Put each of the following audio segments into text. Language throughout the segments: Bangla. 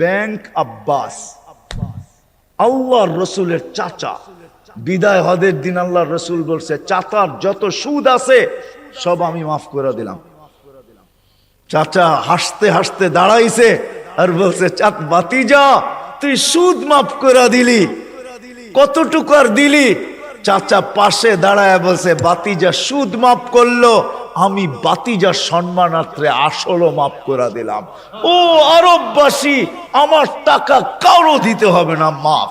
ব্যাংক আব্বাস। আল্লাহ রসুলের চাচা। বিদায় হদের দিন আল্লাহ রসুল বলছে, চাচার যত সুদ আছে, সব আমি মাফ করে দিলাম। চাচা হাসতে হাসতে দাঁড়াইছে আর বলছে চাত বাতি যা তুই সুদ মাফ করে দিলি। কতটুকু আর দিলি? চাচা পাশে দাঁড়ায় বলছে, বাতিজা সুদ মাফ করল, আমি বাতিজার সম্মানার্থে আসলও মাপ করে দিলাম। ও আরববাসী, আমার টাকা কারও দিতে হবে না, মাফ।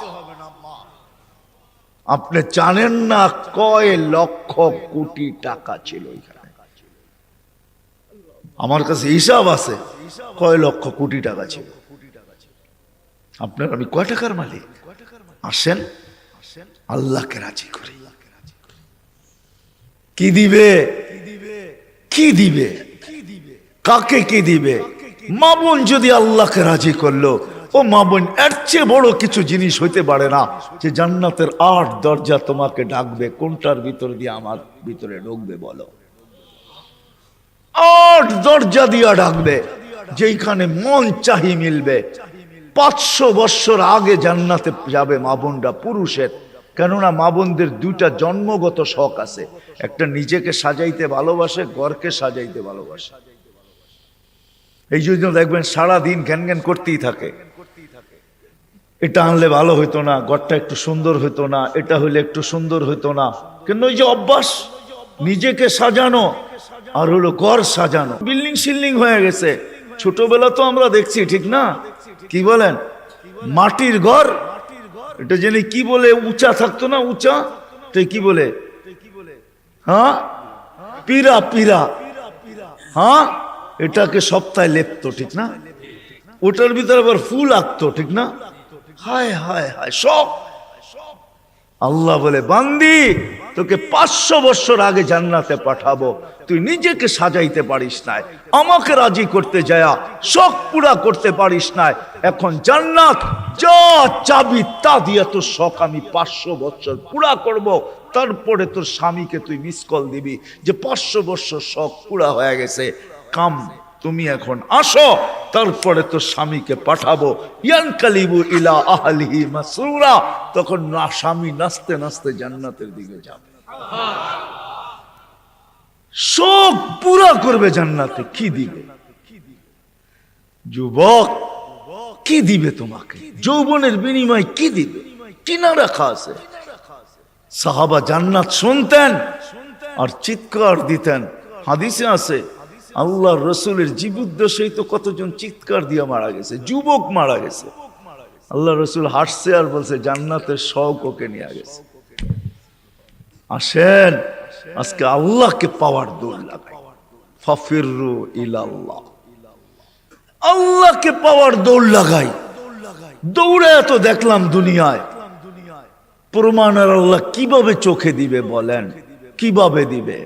আপনি জানেন না কয় লক্ষ কোটি টাকা ছিল এখানে? আমার কাছে হিসাব আছে, কয় লক্ষ কোটি টাকা ছিল। আপনার, আমি কয় টাকার মালিক? আসেন। রাজি করি। কি দিবে? কি দিবে? কাকে কি দিবে? মামুন যদি আল্লাহকে রাজি করল, ও মামুন এর চেয়ে বড় কিছু জিনিস হইতে পারে না যে জান্নাতের আট দরজা তোমাকে ডাকবে, কোনটার ভিতর দিয়ে আমার ভিতরে ঢুকবে বলো? আট দরজা দিয়া ডাকবে, যেইখানে মন চাহি মিলবে পাঁচশো বৎসর আগে জান্নাতে যাবে মা বোনরা পুরুষের। কেননা মা বোনদের দুইটা জন্মগত শখ আছে। একটা নিজেকে সাজাইতে ভালোবাসে, ঘরকে সাজাইতে ভালোবাসে। এই জন্য দেখবেন সারা দিন ঘ্যান ঘ্যান করতেই থাকে। এটা আনলে ভালো হইতো না, ঘরটা একটু সুন্দর হইতো না, এটা হইলে একটু সুন্দর হইতো না। কেন ওই যে অভ্যাস? নিজেকে সাজানো আর হলো ঘর সাজানো। বিল্ডিং সিল্ডিং হয়ে গেছে। ছোটবেলা তো আমরা দেখছি, ঠিক না? কি বলেন? মাটির ঘর? এটা জেনে কি বলে উঁচা থাকতো না উঁচা? তো কি বলে? হ্যাঁ? পীরা পীরা। হ্যাঁ? এটাকে সপ্তাহে লেপতো, ঠিক না? ওটার ভিতরে আবার ফুল আঁকতো, ঠিক না? হায় হায় হায়, সব আল্লাহ বলে, বান্দি, তোকে পাঁচশো বছর আগে জান্নাতে পাঠাবো। তুই নিজেকে সাজাইতে পারিস নাই। আমাকে রাজি করতে যায়া, শখ পুরা করতে পারিস নাই। এখন জান্নাত, যা চাবি তা দিয়ে তোর শখ আমি পাঁচশো বছর পুরা করব। তারপরে তোর স্বামীকে তুই মিস কল দিবি যে পাঁচশো বছর শখ পুরা হয়ে গেছে। কাম তুমি এখন আসো, তারপরে তোর স্বামীকে পাঠাবো। ইয়ান কালিবু ইলা আহলিহি মাসরুরা তখন না স্বামী নাচতে নাচতে জান্নাতের দিকে যাবে। শোক পুরা করবে জান্নাতে, কি দিবে? যুবক, কি দিবে তোমাকে? যৌবনের বিনিময় কি দিবে? কিনা রাখা আছে সাহাবা জান্নাত শুনতেন আর চিৎকার দিতেন। হাদিসে আছে আল্লাহ রসুলের জীবুদ্দেশেই তো কতজন চিৎকার দিয়ে মারা গেছে, যুবক মারা গেছে। আল্লাহ রসুল হাসছে আর বলছে, জান্নাতের শখ ওকে নিয়ে গেছে। আসেন, আজকে আল্লাহকে পাওয়ার দৌড় লাগাই। ফাফিরু আল্লাহকে পাওয়ার দৌড় লাগাই। দৌড়ে এত দেখলাম দুনিয়ায়। প্রমাণের আল্লাহ কীভাবে চোখে দিবে বলেন? কীভাবে দিবে?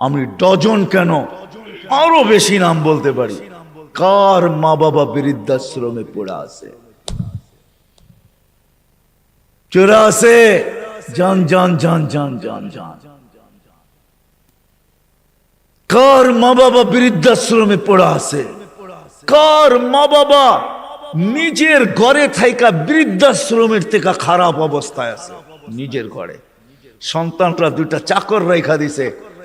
আমি ডজন কেন? আরও বেশি নাম বলতে পারি। কার মা বাবা বৃদ্ধাশ্রমে পড়ে আছে? চোরা আছে জান জান জান জান জান জান কার মা বাবা বৃদ্ধাশ্রমে পড়ে আছে? কার মা বাবা নিজের ঘরে থাইকা বৃদ্ধাশ্রমের থেকে খারাপ অবস্থায় আছে? নিজের ঘরে। সন্তানরা দুইটা চাকর রেখা দিছে।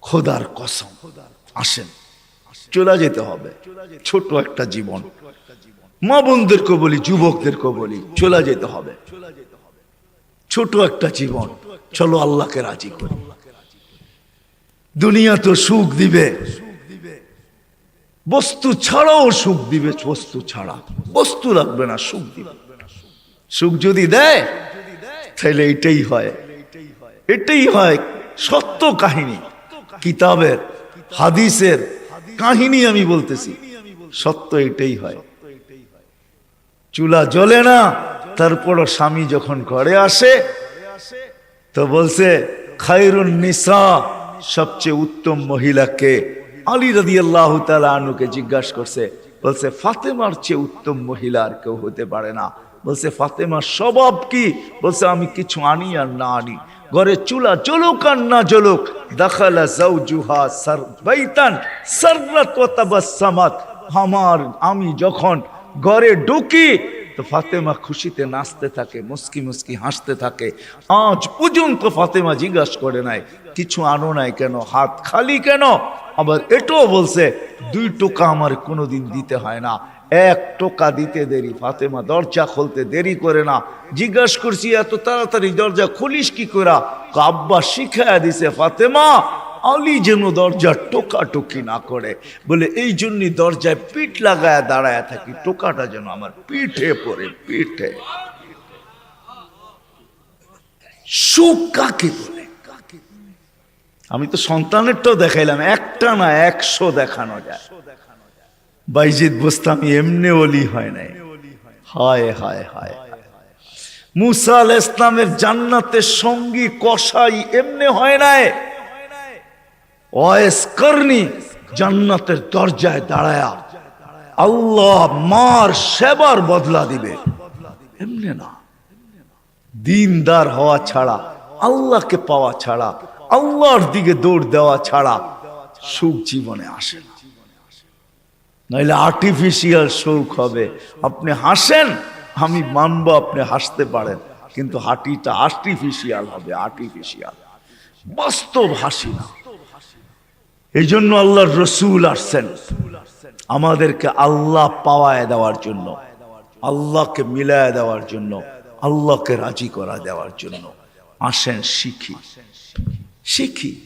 খোদার কসম। আসেন, চলে যেতে হবে। ছোট একটা জীবন। মা বোনদেরকে বলি, যুবকদেরকে বলি, চলে যেতে হবে। ছোট একটা জীবন। চলো আল্লাহকে রাজি করি। দুনিয়া তো সুখ দিবে। বস্তু ছাড়াও সুখ দিবে, বস্তু ছাড়া। বস্তু লাগবে না, সুখ দিবে। সুখ যদি দেয়, তাহলে এটাই হয়। এটাই হয় সত্য কাহিনী। কিতাবের, হাদিসের কাহিনী আমি বলতেছি। সত্য এটাই হয়। চুলা জ্বলে না, তারপরও স্বামী যখন ঘরে আসে, তো বলছে, খায়রুন নিসা সবচেয়ে উত্তম মহিলাকে আলী রাদি আল্লাহ আনুকে জিজ্ঞাসা করছে। বলছে, ফাতেমার চেয়ে উত্তম মহিলা আর কেউ হতে পারে না। বলছে, ফাতেমার স্বভাব কি? বলছে, আমি কিছু আনি আর না আনি। ঘরে চুলা জ্বলুক আর না তাবাসসামাত আমার, আমি যখন ঘরে ঢুকি, তো ফাতেমা খুশিতে নাচতে থাকে, মুস্কি মুস্কি হাসতে থাকে। আজ পর্যন্ত ফাতেমা জিজ্ঞাসা করে নাই, কিছু আনো নাই কেন? হাত খালি কেন? আবার এটাও বলছে, দুই টোকা আমার কোনোদিন দিতে হয় না। এক টোকা দিতে দেরি, ফাতেমা দরজা খুলতে দেরি করে না। জিজ্ঞাসা করছি, এত তাড়াতাড়ি দরজা খুলিস কি করা? আব্বা শিখায় দিছে, ফাতেমা, আলি যেন দরজা টোকা টুকি না করে। বলে, এই জন্যই দরজায় পিঠ লাগায় দাঁড়ায় থাকি, টোকাটা যেন আমার পিঠে পড়ে, পিঠে। সুখ কাকে বলে? আমি তো সন্তানেরটাও দেখাইলাম, একটা না একশো দেখানো যায়। বাইজিদ বুস্তামি এমনি অলি হয় নাই। হায় হায় হায়। মুসা আল ইসলামের জান্নাতের সঙ্গী কষাই এমনি হয় নাই। ওয়েস করনি জান্নাতের দরজায় দাঁড়ায়া আল্লাহ মার সেবার বদলা দিবে। এমনি না। দিনদার হওয়া ছাড়া, আল্লাহকে পাওয়া ছাড়া, আল্লাহর দিকে দৌড় দেওয়া ছাড়া সুখ জীবনে আসে না। নইলে আর্টিফিশিয়াল সুখ হবে। আপনি হাসেন, আমি মানবো আপনি হাসতে পারেন। কিন্তু হাঁটিটা আর্টিফিশিয়াল হবে আর্টিফিশিয়াল বাস্তব হাসি না। এই জন্য আল্লাহর রসুল আসছেন। আমাদেরকে আল্লাহ পাওয়ায় দেওয়ার জন্য, আল্লাহকে মিলায় দেওয়ার জন্য, আল্লাহকে রাজি করা দেওয়ার জন্য। আসেন শিখি। শিখি।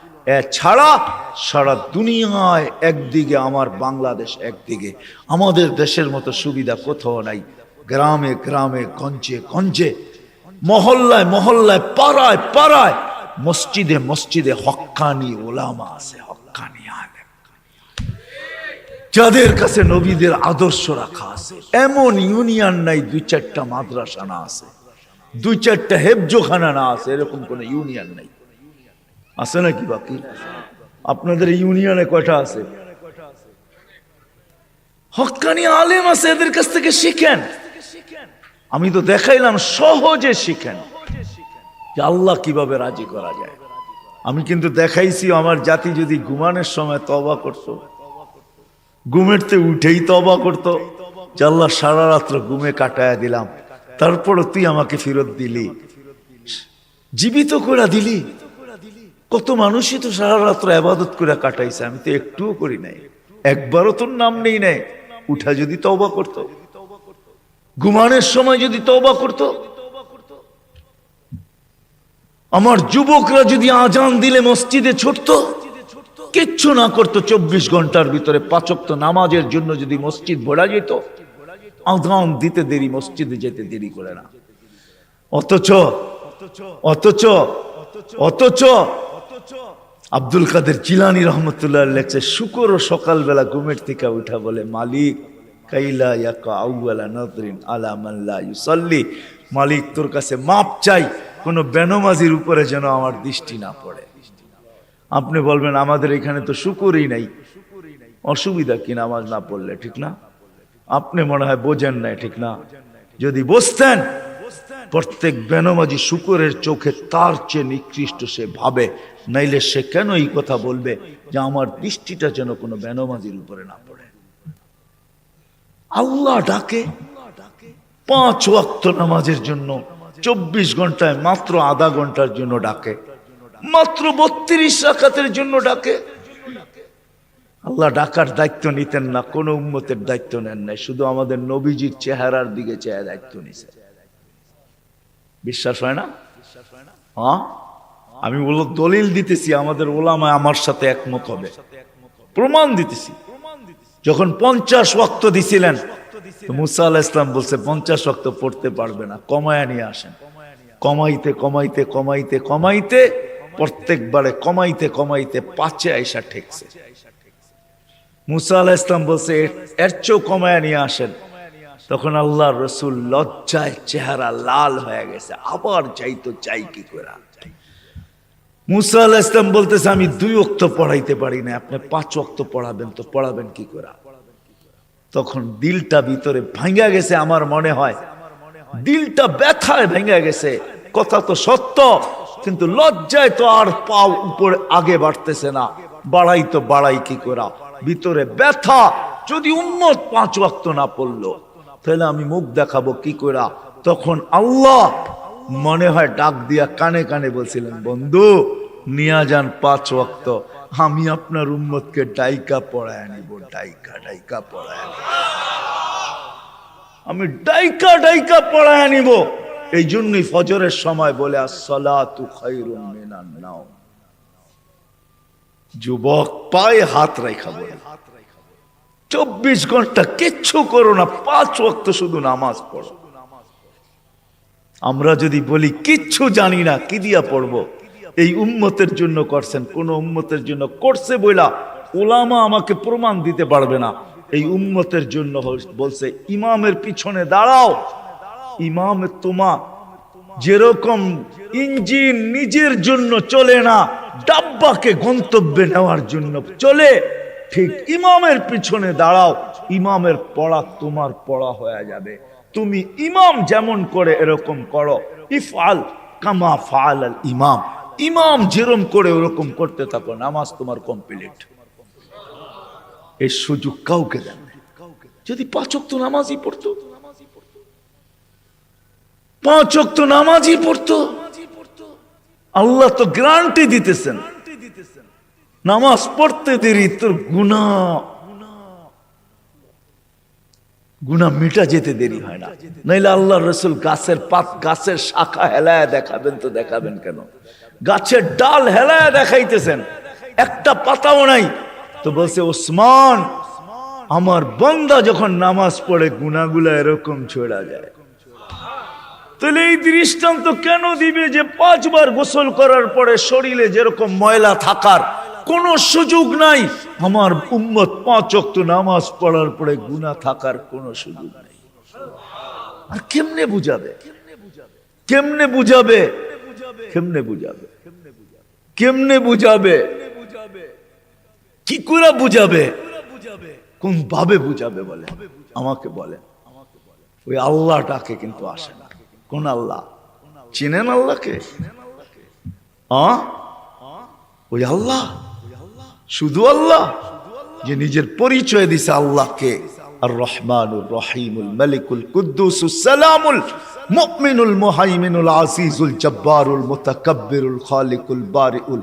এছাড়া সারা দুনিয়ায় একদিকে, আমার বাংলাদেশ একদিকে। আমাদের দেশের মতো সুবিধা কোথাও নাই। গ্রামে গ্রামে, গঞ্জে গঞ্জে, মহল্লায় মহল্লায়, পাড়ায় পাড়ায়, মসজিদে মসজিদে হক্কানি ওলামা আছে হক্কানি আলেম। যাদের কাছে নবীদের আদর্শ রাখা আছে, এমন ইউনিয়ন নাই, দুই চারটা মাদ্রাসা না আছে, দুই চারটা হেফজোখানা না আছে, এরকম কোনো ইউনিয়ন নাই। আছে নাকি বাকি? আপনাদের ইউনিয়নে কয়টা আছে? হকানি আলেম আছে, এদের কাছ থেকে শিখেন। আমি তো দেখাইলাম, সহজে শিখেন। যে আল্লাহ কীভাবে রাজি করা যায়। আমি কিন্তু দেখাইছি, আমার জাতি যদি ঘুমানোর সময় তবা করত ঘুমেরতে উঠেই তবা করত, যে আল্লাহ সারা রাত্র ঘুমে কাটায়া দিলাম, তারপরও তুই আমাকে ফেরত দিলি। জীবিত করে দিলি। কত মানুষই তো সারা রাত্র আবাদত করে কাটাইছে, আমি তো একটুও করি নাই। একবারও তোর নাম নেই নাই, উঠা যদি তবা করত। ঘুমানোর সময় যদি তবা করত। আমার যুবকরা যদি আজান দিলে মসজিদে ছুটত, কিচ্ছু না করতো, চব্বিশ ঘণ্টার ভিতরে পাচক্ত নামাজের জন্য যদি মসজিদ ভরা যেত, আজান দিতে দেরি, মসজিদে যেতে দেরি করে না। অথচ অথচ অথচ আব্দুল কাদের চিলানি রহমতুল্লাহ লেখছে, শুকর ও সকালবেলা ঘুমের থেকে উঠা বলে, মালিক, কাইলা ইয়াকা আউয়ালা নদরিন আলা মাল্লা ইউসাল্লি। মালিক, তোর কাছে মাপ চাই, কোনো বেনমাজির উপরে যেন আমার দৃষ্টি না পড়ে। আপনি বলবেন, আমাদের এখানে তো শুকুরই নাই। অসুবিধা কি নামাজ না পড়লে, ঠিক না? আপনি মনে হয় বোঝেন নাই, ঠিক না? যদি বসতেন প্রত্যেক বেনমাজি শুকুরের চোখে তার চেয়ে নিকৃষ্ট সে ভাবে। নাইলে সে কেন এই কথা বলবে যে আমার দৃষ্টিটা যেন কোনো বেনমাজির উপরে না পড়ে? আল্লাহ ডাকে পাঁচ ওয়াক্ত নামাজের জন্য, চব্বিশ ঘন্টায় মাত্র আধা ঘণ্টার জন্য ডাকে, মাত্র বত্রিশ রাকাতের জন্য ডাকে। আল্লাহ ডাকার দায়িত্ব নিতেন না, কোন উম্মতের দায়িত্ব নেন নাই, শুধু আমাদের নবীজির চেহারার দিকে চেয়ে দায়িত্ব নিছে। বিশ্বাস হয় না? হ্যাঁ? আমি বলো দলিল দিতেছি, আমাদের ওলামায় আমার সাথে একমত হবে। প্রমাণ দিতেছি। যখন পঞ্চাশ ওয়াক্ত দিছিলেন মুসা আল্লাহ ইসলাম বলছে, পঞ্চাশ ওয়াক্ত পড়তে পারবে না, কমায়া নিয়ে আসেন। কমাইতে কমাইতে কমাইতে কমাইতে, প্রত্যেকবারে কমাইতে কমাইতে পাঁচে আইসা ঠেকছে। মুসা আল্লাহ ইসলাম বলছে "এর- এর চেয়েও কমায়া নিয়ে আসেন। তখন আল্লাহ রসুল লজ্জায় চেহারা লাল হয়ে গেছে। আবার চাই তো চাই কি করে মুসা আল্লাহ ইসলাম বলতেছে, আমি দুই অক্ত পড়াইতে পারি না আপনি পাঁচ অক্ত পড়াবেন তো পড়াবেন কি করে? তখন দিলটা ভিতরে ভাঙ্গা গেছে আমার মনে হয়। দিলটা ব্যথায় ভেঙে গেছে। কথা তো সত্য, কিন্তু লজ্জায় তো আর পাও উপরে আগে বাড়তেছে না। বাড়াই তো বাড়াই কি করা? ভিতরে ব্যথা। যদি উন্মত পাঁচ ওয়াক্ত না পড়ল তাহলে আমি মুখ দেখাবো কি করা তখন আল্লাহ মনে হয় ডাক দিয়া কানে কানে বলছিলেন, বন্ধু, নিয়া যান পাঁচ ওয়াক্ত। আমি আপনার উম্মতকে ডাইকা পড়ায় আনিব, ডাইকা ডাইকা পড়ায় আমি ডাইকা ডাইকা পড়ায় আনিব। এই জন্যই ফজরের সময় বলে যুবক পায়ে হাত রেখা বলে। চব্বিশ ঘণ্টা কিচ্ছু করো না, পাঁচ ওয়াক্ত শুধু নামাজ পড়ো। আমরা যদি বলি, কিচ্ছু জানি না, কি দিয়া পড়ব? এই উম্মতের জন্য করছেন, কোন উম্মতের জন্য করছে বইলা ওলামা আমাকে প্রমাণ দিতে পারবে না। এই উম্মতের জন্য বলছে, ইমামের পিছনে দাঁড়াও। ইমাম তোমা, যেরকম ইঞ্জিন নিজের জন্য চলে না, ডাব্বাকে গন্তব্যে নেওয়ার জন্য চলে। ঠিক ইমামের পিছনে দাঁড়াও। ইমামের পড়া তোমার পড়া হয়ে যাবে। তুমি ইমাম যেমন করে এরকম করো। ইফআল কামা ফাল আল ইমাম। ইমাম যেরম করে ওরকম করতে থাকো। নামাজ তোমার কমপ্লিট এই সুযোগ কাউকে দেন। যদি পাচক তো নামাজই পড়তো। পাঁচ অক্ত নামাজই পড়তো। আল্লাহ তো গ্রান্টি দিতেছেন। নামাজ পড়তে দেরি, তোর গুণা গুণা মিটা যেতে দেরি হয় না। নাইলে আল্লাহ রসুল গাছের পাত, গাছের শাখা হেলায় দেখাবেন তো দেখাবেন কেন? গাছের ডাল হেলায় দেখাইতেছেন। একটা পাতাও নাই। তো বলছে, ওসমান, আমার বন্দা যখন নামাজ পড়ে গুনাগুলা এরকম ছোড়া যায়। তাহলে এই দৃষ্টান্ত কেন দিবে যে পাঁচবার গোসল করার পরে শরীরে যেরকম ময়লা থাকার কোন সুযোগ নাই। আমার উম্মত পাঁচ অক্ত নামাজ পড়ার পরে গুণা থাকার কোন সুযোগ নেই। আর কেমনে বুঝাবে? কেমনে বুঝাবে? কেমনে বুঝাবে? কেমনে বুঝাবে? কি করে বুঝাবে? কোন ভাবে বুঝাবে বলে? আমাকে বলে। ওই আল্লাহটাকে কিন্তু আসে না। কোন আল্লাহ? চিনেন আল্লাহকে? ওই আল্লাহ? শুধু আল্লাহ যে নিজের পরিচয় দিছে আল্লাহকে আর রহমানুর রহিমুল মালিকুল কুদ্দুসুস সালামুল মুমিনুল মুহাইমিনুল আজিজুল জব্বারুল মুতাকাব্বিরুল খালিকুল বারিউল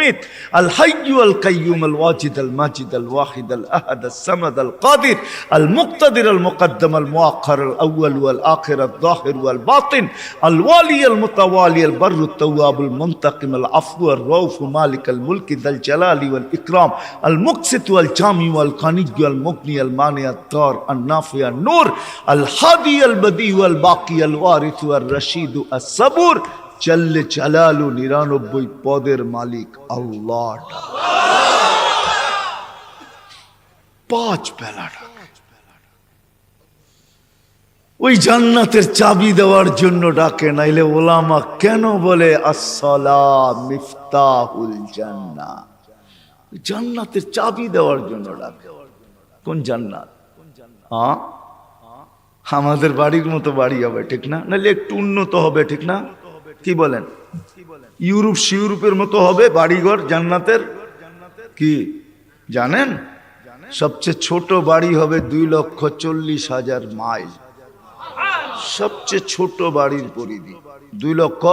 الحي القيوم الواجد الماجد الواحد الأحد السمد القادر المقتدر المقدم المؤخر الأول والآخر الظاهر والباطن الوالي المتوالي البر التواب المنتقم العفو الرؤوف مالك الملك ذا الجلال والإكرام المقسط والجامع والقني والمغني المانع الدار النافع النور الهادي البديع والباقي الوارث والرشيد الصبور চাল্লে চালালু নিরানব্বই পদের মালিক আল্লাহ। পাঁচ বেলাটা ওই জান্নাতের চাবি দেওয়ার জন্য ডাকে, নাইলে ওলামা কেন বলে জান্না জান্নাতের চাবি দেওয়ার জন্য ডাকে। কোন জান্নাত? আমাদের বাড়ির মতো বাড়ি হবে, ঠিক না? নাহলে একটু উন্নত হবে, ঠিক না? কি বলেন? ইউরোপ সিউরোপের মতো হবে বাড়িঘর জান্নাতের? কি? জানেন? সবচেয়ে ছোট বাড়ি হবে দুই লক্ষ চল্লিশ হাজার মাইল। সবচেয়ে ছোট বাড়ির পরিধি দুই লক্ষ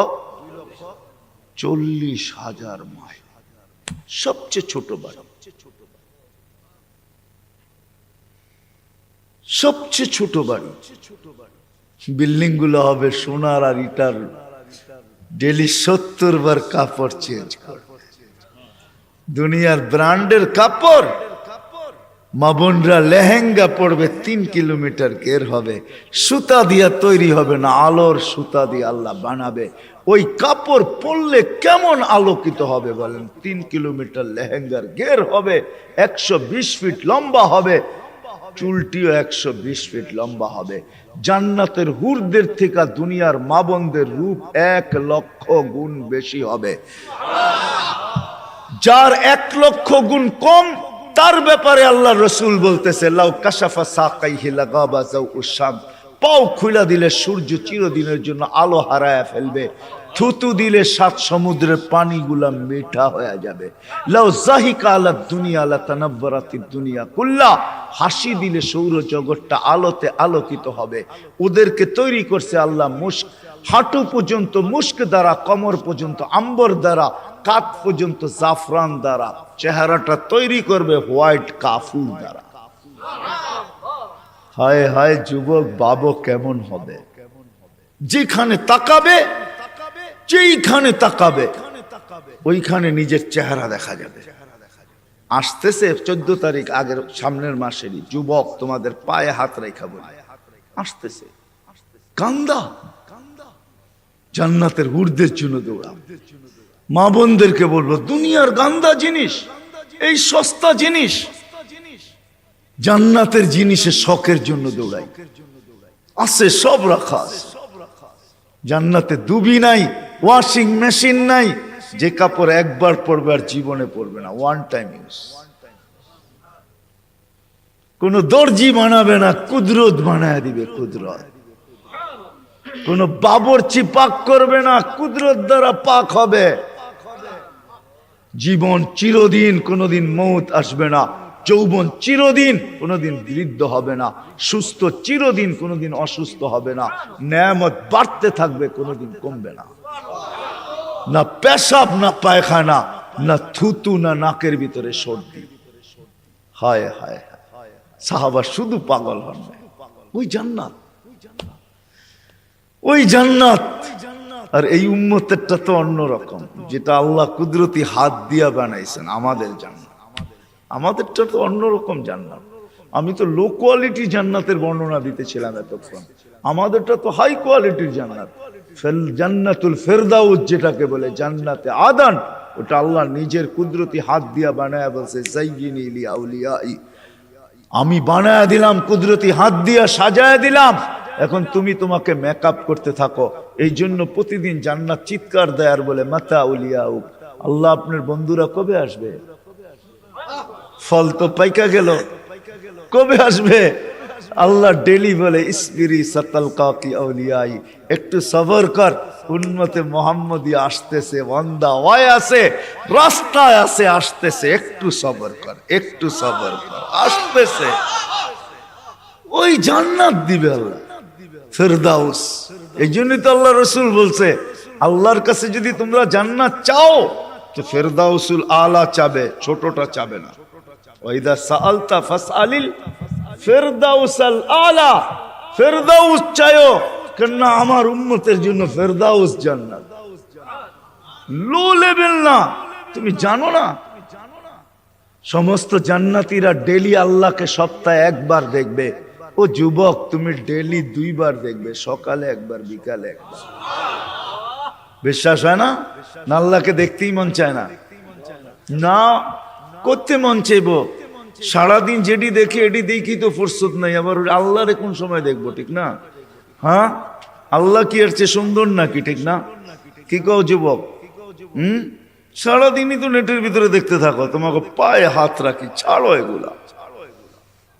চল্লিশ হাজার মাইল। সবচেয়ে ছোট বাড়ি। সবচেয়ে ছোট বাড়ি। বিল্ডিংগুলো হবে সোনার আর ইটার ডেলি সত্তর বার কাপড় চেঞ্জ কর। দুনিয়ার ব্র্যান্ডের কাপড়। মাবনরা লেহেঙ্গা পড়বে তিন কিলোমিটার কের হবে, সুতা দিয়া তৈরি হবে না, আলোর সুতা দিয়ে আল্লাহ বানাবে। ওই কাপড় পরলে কেমন আলোকিত হবে বলেন? তিন কিলোমিটার লেহেঙ্গার গের হবে, একশো বিশ ফিট লম্বা হবে চুলটিও একশো বিশ ফিট লম্বা হবে। জান্নাতের হুরদের থেকে দুনিয়ার মাবনদের রূপ এক লক্ষ গুণ বেশি হবে। যার এক লক্ষ গুণ কম, তার ব্যাপারে আল্লাহ রসুল বলতেছে, লাউ কাশাফা সাকাইহি লাগাবা যাও উসাম পাও খুলা দিলে সূর্য চিরদিনের জন্য আলো হারায় ফেলবে। থুতু দিলে সাত সমুদ্রের পানিগুলা মিঠা হয়ে যাবে। লাউ জাহিকা আলা দুনিয়া, আলা তানাব্বরাতির দুনিয়া কুল্লা। হাসি দিলে সৌর জগৎটা আলোতে আলোকিত হবে। ওদেরকে তৈরি করছে আল্লাহ মুস্ক হাঁটু পর্যন্ত মুস্ক দ্বারা, কমর পর্যন্ত আম্বর দ্বারা, কাত পর্যন্ত জাফরান দ্বারা। চেহারাটা তৈরি করবে হোয়াইট কাফুর দ্বারা। হায় হায় যুবক বাবু কেমন হবে? যেখানে তাকাবে যেইখানে তাকাবে, ওইখানে নিজের চেহারা দেখা যাবে। আসতেছে চোদ্দ তারিখ আগের সামনের মাসেরই যুবক তোমাদের পায়ে হাত রেখা বলে। আসতেছে। কান্দা। জান্নাতের ঊর্ধ্বের জন্য দৌড়াও। মা বোনদেরকে বলব, দুনিয়ার গান্দা জিনিস, এই সস্তা জিনিস, জান্নাতের জিনিসের শখের জন্য দৌড়াই। আছে, সব রাখা আছে। জান্নাতে দুবি নাই ওয়াশিং মেশিন নাই, যে কাপড় একবার পরবে আর জীবনে পরবে না ওয়ান টাইম ইউজ কোন দর্জি বানাবে না, কুদরত বানায় দিবে কুদরত। কোন বাবরচি পাক করবে না, কুদরত দ্বারা পাক হবে। জীবন চিরদিন, কোনোদিন মৌত আসবে না। যৌবন চিরদিন কোনোদিন বৃদ্ধ হবে না, সুস্থ চিরদিন কোনোদিন অসুস্থ হবে না, ন্যামত বাড়তে থাকবে, কোনোদিন কমবে না। না পেশাব, না পায়খানা, না থুতু, না নাকের ভিতরে সর্দি। হায় হায় সাহাবা শুধু পাগল হন। ওই জান্নাত। ওই জান্নাত। আর এই উম্মতেরটা তো অন্যরকম, যেটা আল্লাহ কুদরতি হাত দিয়া বানাইছেন, আমাদের জান্নাত। আমাদেরটা তো অন্যরকম জান্নাত। আমি তো লো কোয়ালিটি জান্নাতের বর্ণনা দিতেছিলাম এতক্ষণ। আমাদেরটা তো হাই কোয়ালিটির জান্নাত। জান্নাতুল ফেরদাউস যেটাকে বলে জান্নাতে আদান, ওটা আল্লাহ নিজের কুদরতি হাত দিয়া বানায় বলছে আমি বানায় দিলাম, কুদরতি হাত দিয়া সাজায় দিলাম। এখন তুমি তোমাকে মেকআপ করতে থাকো। এই জন্য প্রতিদিন জান্নাত চিৎকার দেয় আর বলে, মাতা উলিয়া আল্লাহ আপনার বন্ধুরা কবে আসবে? ফল তো পাইকা গেল। কবে আসবে? আল্লাহ ডেলি বলে, ইসবিরি সাতাল কাকি আউলিয়াই। একটু সবর কর উন্মতে মোহাম্মদী আসতেছে, বন্দা ওয়াই আছে, রাস্তায় আছে, আসতেছে। একটু সবর কর, একটু সবর কর, আসতেছে। ওই জান্নাত দিবে আল্লাহ, ফেরদাউস। এই জন্যই তো আল্লাহ রসুল বলছে, আল্লাহর কাছে যদি তোমরা জান্নাত চাও, তো ফেরদাউসুল আলা চাবে, ছোটটা চাবে না। তুমি জানো না? সমস্ত জান্নাতীরা ডেলি আল্লাহকে সপ্তাহে একবার দেখবে। ও যুবক, তুমি ডেলি দুইবার দেখবে, সকালে একবার, বিকালে একবার। বিশ্বাস হয় না? না আল্লাহকে দেখতেই মন চায় না। না করতে মন চাইব? সারাদিন যেটি দেখি, এটি দেখি তো ফুরসত নাই। আবার আল্লাহরে কোন সময় দেখব, ঠিক না? হ্যাঁ? আল্লাহ কি এর চেয়ে সুন্দর নাকি, ঠিক না? কি কও যুবক? হুম? সারাদিনই তো নেটের ভিতরে দেখতে থাকো, তোমাকে পায়ে হাত রাখি, ছাড়ো এগুলা।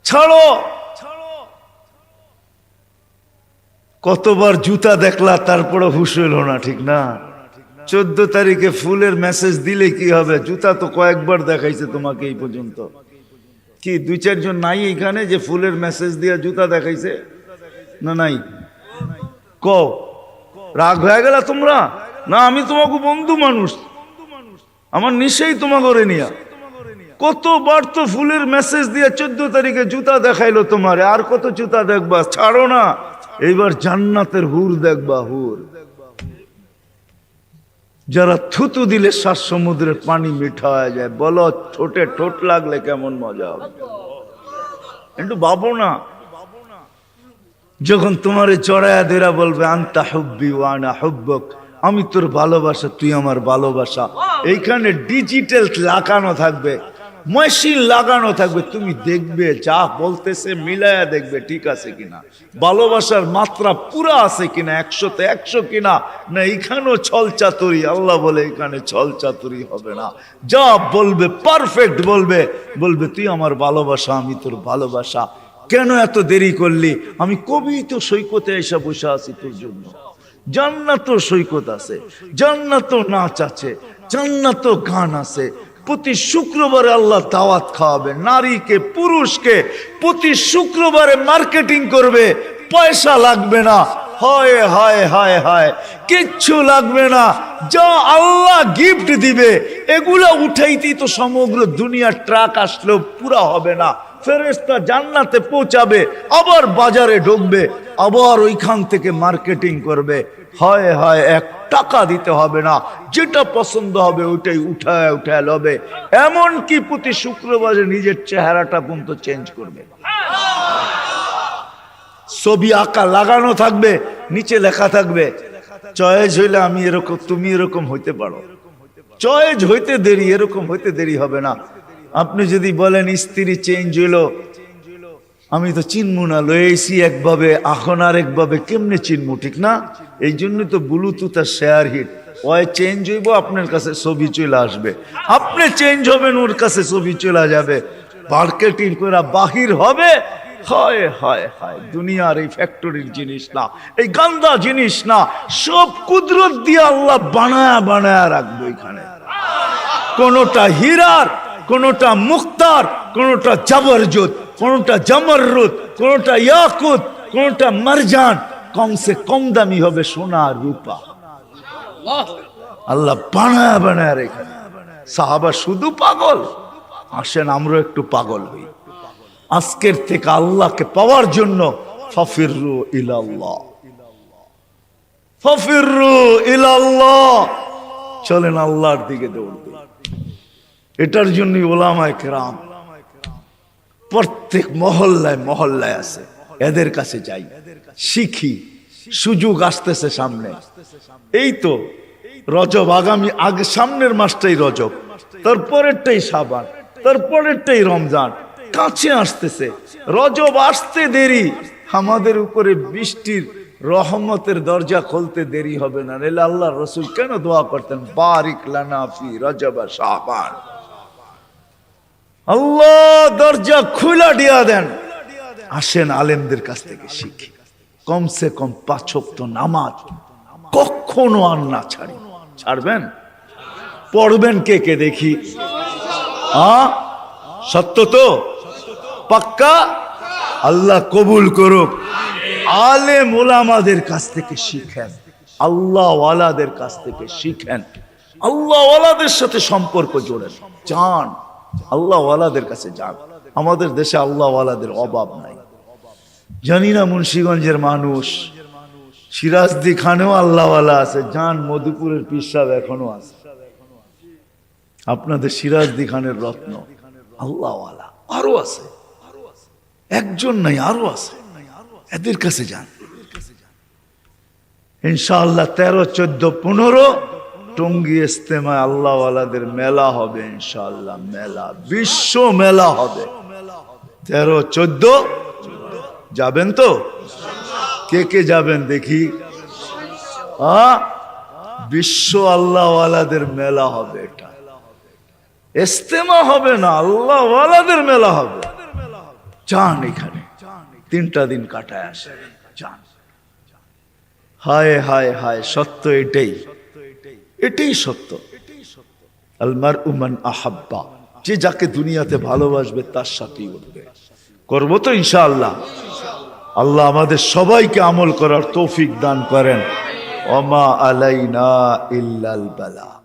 ছাড়ো! কতবার জুতা দেখলা তারপরে হুশ হইল না, ঠিক না? চোদ্দ তারিখে ফুলের মেসেজ দিলে কি হবে? জুতা তো কয়েকবার দেখাইছে তোমাকে এই পর্যন্ত। কি, দুই চারজন নাই এখানে যে ফুলের মেসেজ দিয়া জুতা দেখাইছে? না, নাই। ক? রাগ হয়ে গেল তোমরা? না, আমি তোমাকে বন্ধু মানুষ। আমার নিশেই তোমাকে করে নিয়া। কতবার তো ফুলের মেসেজ দিয়ে চোদ্দ তারিখে জুতা দেখাইলো তোমারে। আর কত জুতা দেখবা? ছাড়ো না। এইবার জান্নাতের হুর দেখবা, হুর। যারা থুতু দিলে শ্বাস সমুদ্রের পানি মিঠা হয়ে যায়। বলো, ঠোঁটে ঠোঁট লাগলে কেমন মজা হবে? একটু বাবো না। যখন তোমার চড়াইয়া দেরা বলবে, আন্তা হুব্বি ওয়ানা হুব্বক, আমি তোর ভালোবাসা, তুই আমার ভালোবাসা। এইখানে ডিজিটাল লাগানো থাকবে। মেশিন লাগানো থাকবে। তুমি দেখবে, যা বলতেছে মিলায়া দেখবে ঠিক আছে কিনা। ভালোবাসার মাত্রা পুরা আছে কিনা, একশোতে একশো কিনা, না এখানেও ছল চাতুরি আল্লাহ বলে এখানে ছল চাতুরি হবে না। যা বলবে পারফেক্ট বলবে। বলবে, তুই আমার ভালোবাসা, আমি তোর ভালোবাসা। কেন এত দেরি করলি? আমি কবি তো সৈকতে এসে বসে আছি তোর জন্য। জান্নাত সৈকত আছে জান্নাত নাচ আছে জান্নাত গান আছে। প্রতি শুক্রবারে আল্লাহ দাওয়াত খাওয়াবে। নারীকে, পুরুষকে প্রতি শুক্রবারে মার্কেটিং করবে। পয়সা লাগবে না। হয় হয় হয় হয়। কিচ্ছু লাগবে না। যা আল্লাহ গিফট দিবে, এগুলা উঠাইতেই তো সমগ্র দুনিয়ার ট্রাক আসলেও পুরা হবে না। ফেরেস্তা জান্নাতে পৌঁছাবে, আবার বাজারে ঢুকবে, আবার ওইখান থেকে মার্কেটিং করবে। হয় হয়, এক টাকা দিতে হবে না। যেটা পছন্দ হবে ওইটাই উঠায় উঠায় লবে। এমন কি প্রতি শুক্রবারে নিজের চেহারাটা পর্যন্ত চেঞ্জ করবে। ছবি আঁকা লাগানো থাকবে, নিচে লেখা থাকবে চয়েজ হইলে আমি এরকম, তুমি এরকম হইতে পারো। চয়েজ হইতে দেরি, এরকম হইতে দেরি হবে না। আপনি যদি বলেন, স্ত্রী চেঞ্জ হইল আমি তো চিনমু না, লয়েছি একভাবে, এখন আর একভাবে, কেমনে চিনমু, ঠিক না? এই জন্য তো ব্লুটুথ আর শেয়ার হিট ওই চেঞ্জ হইব, আপনার কাছে ছবি চলে আসবে। আপনি চেঞ্জ হবেন, ওর কাছে ছবি চলে যাবে। মার্কেটিং করে বাহির হবে। হয় হয় হয়, দুনিয়ার এই ফ্যাক্টরির জিনিস না, এই গান্দা জিনিস না। সব কুদরত দিয়ে আল্লাহ বানায়া বানায়া রাখব এখানে কোনোটা হীরার কোনোটা মুক্তার, কোনোটা জাবরজুত কোনোটা জামররুত কোনোটা ইয়াকুত কোনোটা মারজান। কমসে কম দামি হবে সোনা রূপা। আল্লাহ বানায় বানায় রেখে সাহাবা শুধু পাগল। আসেন আমরা একটু পাগল হই। আজকের থেকে আল্লাহকে পাওয়ার জন্য ফফিরু ইলাল্লাহ। ফফিরু ইলাল্লাহ। চলেন আল্লাহর দিকে দৌড় এটার জন্যই ওলামায় কেরাম প্রত্যেক মহল্লায় মহল্লায় আছে। এদের কাছে যাই। শিখি। সুযোগ আসতেছে সামনে। এই তো রজব আগামী আগে সামনের মাসটাই রজব। তারপরেরটাই সাবান তারপরেরটাই রমজান। কাছে আসতেছে। রজব আসতে দেরি। আমাদের উপরে বৃষ্টির রহমতের দরজা খুলতে দেরি হবে না। নাহলে আল্লাহ রসুল কেন দোয়া করতেন? বারিক লানা ফি রজব শাবান। আল্লাহ দরজা খুলা দিয়া দেন। আসেন আলেমদের কাছ থেকে শিখি। কমসে কম পাঁচক্ত নামাজ কখনো আর না ছাড়ি। ছাড়বেন? পড়বেন কে কে দেখি? সত্য তো? পাক্কা? আল্লাহ কবুল করুক। আলে মোলামাদের কাছ থেকে শিখেন। আল্লাহ ওয়ালাদের কাছ থেকে শিখেন। আল্লাহ ওয়ালাদের সাথে সম্পর্ক জোড়েন। যান আল্লাহ ওয়ালাদের কাছে যান। আমাদের দেশে আল্লাহ ওয়ালাদের অভাব নাই। জানি না মুন্সীগঞ্জের মানুষ, সিরাজদি খানেও আল্লাহওয়ালা আছে যান মধুপুরের পিসাব এখনও আছে। আপনাদের সিরাজদি খানের রত্ন আল্লাহওয়ালা আরও আছে। একজন নাই, আরও আছে। এদের কাছে যান। ইনশাআল্লাহ তেরো, চোদ্দ, পনেরো টঙ্গি ইস্তেমায় আল্লাহওয়ালাদের মেলা হবে, ইনশাআল্লাহ, মেলা, বিশ্ব মেলা হবে। তেরো, চোদ্দ, যাবেন তো? কে কে যাবেন দেখি? বিশ্ব আল্লাহওয়ালাদের মেলা হবে এটা। ইস্তেমা হবে না, আল্লাহওয়ালাদের মেলা হবে। যান এখানে, তিনটা দিন কাটায় আসে যান। হায় হায় হায়, সত্য এটাই। এটাই সত্য। আলমার উমান আহাব্বা। যে যাকে দুনিয়াতে ভালোবাসবে, তার সাথেই উঠবে। করব তো ইনশাআল্লাহ। আল্লাহ আমাদের সবাইকে আমল করার তৌফিক দান করেন। অমা আলাইনা ইল্লাল বালা।